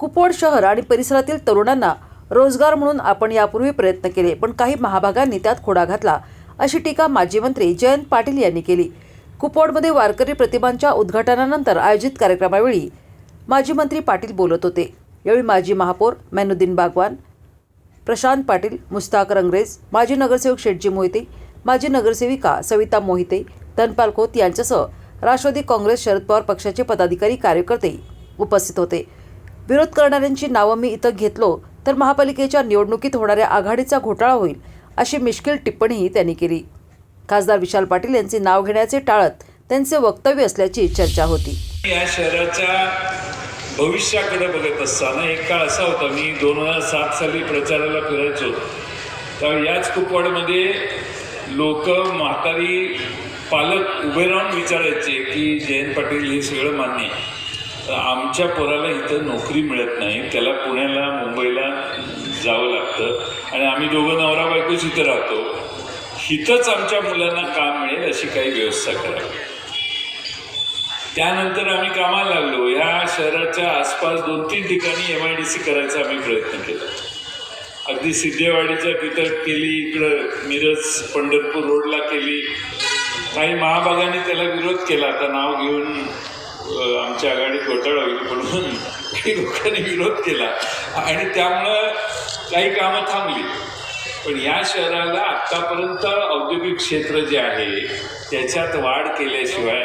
कुपवाड शहर आणि परिसरातील तरुणांना रोजगार म्हणून आपण यापूर्वी प्रयत्न केले पण काही महाभागांनी त्यात खोडा घातला अशी टीका माजी मंत्री जयंत पाटील यांनी केली. कुपवाडमध्ये वारकरी प्रतिमांच्या उद्घाटनानंतर आयोजित कार्यक्रमावेळी माजी मंत्री पाटील बोलत होते. यावेळी माजी महापौर मैनुद्दीन बागवान प्रशांत पाटील मुस्ताक रंगरेज माजी नगरसेवक शेटजी मोहिते माजी नगरसेविका सविता मोहिते धनपाल खोत यांच्यासह राष्ट्रवादी काँग्रेस शरद पवार पक्षाचे पदाधिकारी कार्यकर्ते उपस्थित होते. विरोध करणाऱ्यांची नावं मी इथं घेतलो तर महापालिकेच्या निवडणुकीत होणाऱ्या आघाडीचा घोटाळा होईल अशी मिश्किल टिप्पणीही त्यांनी केली. खासदार विशाल पाटील यांचे नाव घेण्याचे टाळत त्यांचे वक्तव्य असल्याची चर्चा होती. या शहराच्या भविष्याकडे बघत असताना एक काळ असा होता मी दोन हजार सात साली प्रचाराला फिरायचो. तर याच कुपवाडमध्ये लोक म्हातारी पालक उभे राहून विचारायचे की जयंत पाटील हे सगळं मान्य आहे. आमच्या पोराला इथं नोकरी मिळत नाही. त्याला पुण्याला मुंबईला जावं लागतं. आणि आम्ही दोघं नवरा बायकोच इथं राहतो. इथंच आमच्या मुलांना काम मिळेल अशी काही व्यवस्था करावी. त्यानंतर आम्ही कामाला लागलो. या शहराच्या आसपास दोन तीन ठिकाणी एम आय डी सी करायचा आम्ही प्रयत्न केला. अगदी सिद्धेवाडीच्या तिथं केली इकडं मिरज पंढरपूर रोडला केली. काही महाभागाने त्याला विरोध केला. आता नाव घेऊन आमची आमच्या आघाडीत होईल म्हणून काही लोकांनी विरोध केला. आणि त्यामुळं काही कामं थांबली. पण या शहराला आत्तापर्यंत औद्योगिक क्षेत्र जे आहे त्याच्यात वाढ केल्याशिवाय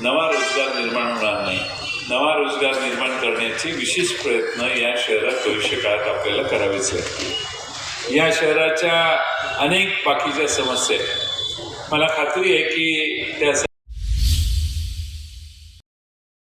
नवा रोजगार निर्माण होणार नाही. नवा रोजगार निर्माण करण्याचे विशेष प्रयत्न या शहरात भविष्य काळात आपल्याला करावेच लागतील. या शहराच्या अनेक बाकीच्या समस्या आहेत. मला खात्री आहे की त्या